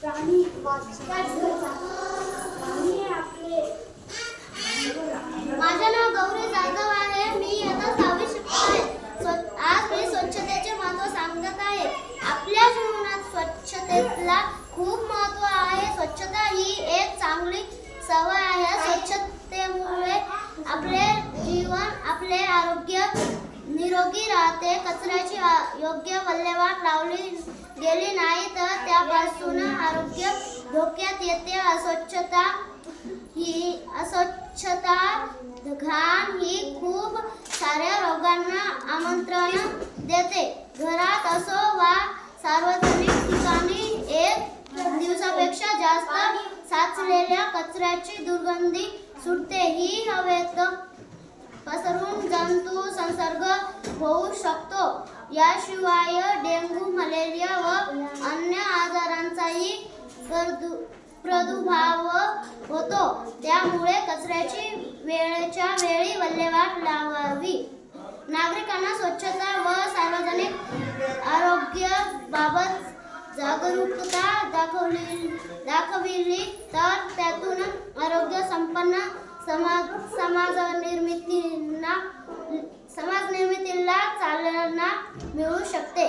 प्राणी प्राणी आपले माझं नाव गौरी जाधव आहे. मी आता सहावी शिकत आहे. स्व- आज मी स्वच्छतेचे महत्त्व सांगत आहे. आपल्या जीवनात स्वच्छतेला खूप महत्त्व आहे. स्वच्छता ही एक चांगली सवय आहे. स्वच्छतेमुळे आपले जीवन आपले आरोग्य निरोगी राहते. कचऱ्याची योग्य विल्हेवाट लावली गेली नाही तर त्यापासून धोक्यात येते अस्वच्छता. ही अस्वच्छता घाण ही खूप साऱ्या रोगांना आमंत्रण देते. घरात असो वा सार्वजनिक ठिकाणी एक दिवसापेक्षा जास्त साचलेल्या कचऱ्याची दुर्गंधी सुटते. ही हवेत पसरून जंतू संसर्ग होऊ शकतो. याशिवाय डेंग्यू मलेरिया व प्रादुर्भाव होतो. त्यामुळे कचऱ्याची वेळेच्या वेळी विल्हेवाट लावावी. नागरिकांना स्वच्छता व सार्वजनिक आरोग्याबाबत जागरूकता दाखवली दाखविली तर त्यातून आरोग्य संपन्न समाज समाज निर्मितीला समाज निर्मितीला चालना मिळू शकते.